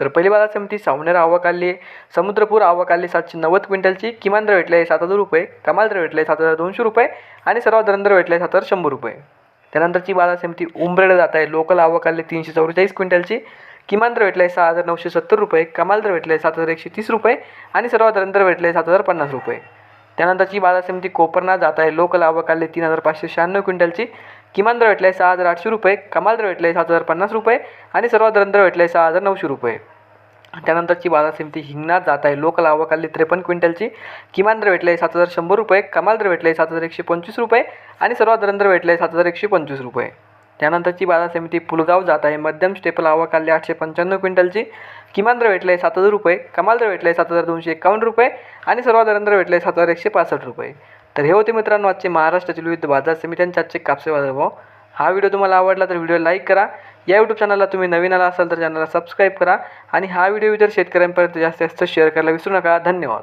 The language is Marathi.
तर पहिली बाजार समिती सावनेर आवक आली. समुद्रपूर आवक आली सातशे नव्वद क्विंटलची. किमान दर भेटले सात हजार रुपये. कमाल दर भेटले सात हजार दोनशे रुपये. आणि सर्वात दरंदर दर भेटले सात हजार शंभर रुपये. त्यानंतरची बाजार समिती उंबरेड जात आहे. लोकल आवक आली तीनशे चौवेचाळीस क्विंटलची. किमान दर भेटले सहा हजार नऊशे सत्तर रुपये. कमाल दर भेटले सात हजार एकशे तीस रुपये. आणि सर्वात दरंदर दर भेटले सात हजार पन्नास रुपये. त्यानंतरची बाजार समिती कोपरना जात आहे लोकल आवक तीन हजार पाचशे शहाण्णव क्विंटलची. किमान दर भेटले सहा हजार आठशे रुपये कमाल दर भेटले सात हजार पन्नास रुपये आणि सर्वात दर दर आहे सहा हजार नऊशे रुपये. त्यानंतरची बाजार समिती हिंगणात जात आहे लोकल आवक त्रेपन्न क्विंटलची. किमान दर भेटले सात हजार शंभर रुपये कमाल दर भेटले सात हजार एकशे पंचवीस रुपये आणि सर्वात दर दर भेटले सात हजार एकशे पंचवीस रुपये. त्यानंतरची बाजार समिती पुलगाव जात आहे. मध्यम स्टेपल आवक आली आठशे पंच्याण्णव क्विंटलची. किमान दर भेटले सात हजार रुपये. कमाल दर भेटले सात हजार दोनशे एकावन्न रुपये आणि सर्वात दर दर भेटले सात हजार एकशे पासष्ट रुपये. तर हे होते मित्रांनो आजचे महाराष्ट्रातील विविध बाजार समित्यांचे आजचे कापसे बाजारभाव हा व्हिडिओ तुम्हाला आवडला तर व्हिडिओ लाईक करा. या यूट्यूब चॅनलला तुम्ही नवीन आला असाल तर चॅनलला सबस्क्राईब करा. आणि हा व्हिडिओ इतर शेतकऱ्यांपर्यंत जास्तीत जास्त शेअर करायला विसरू नका. धन्यवाद.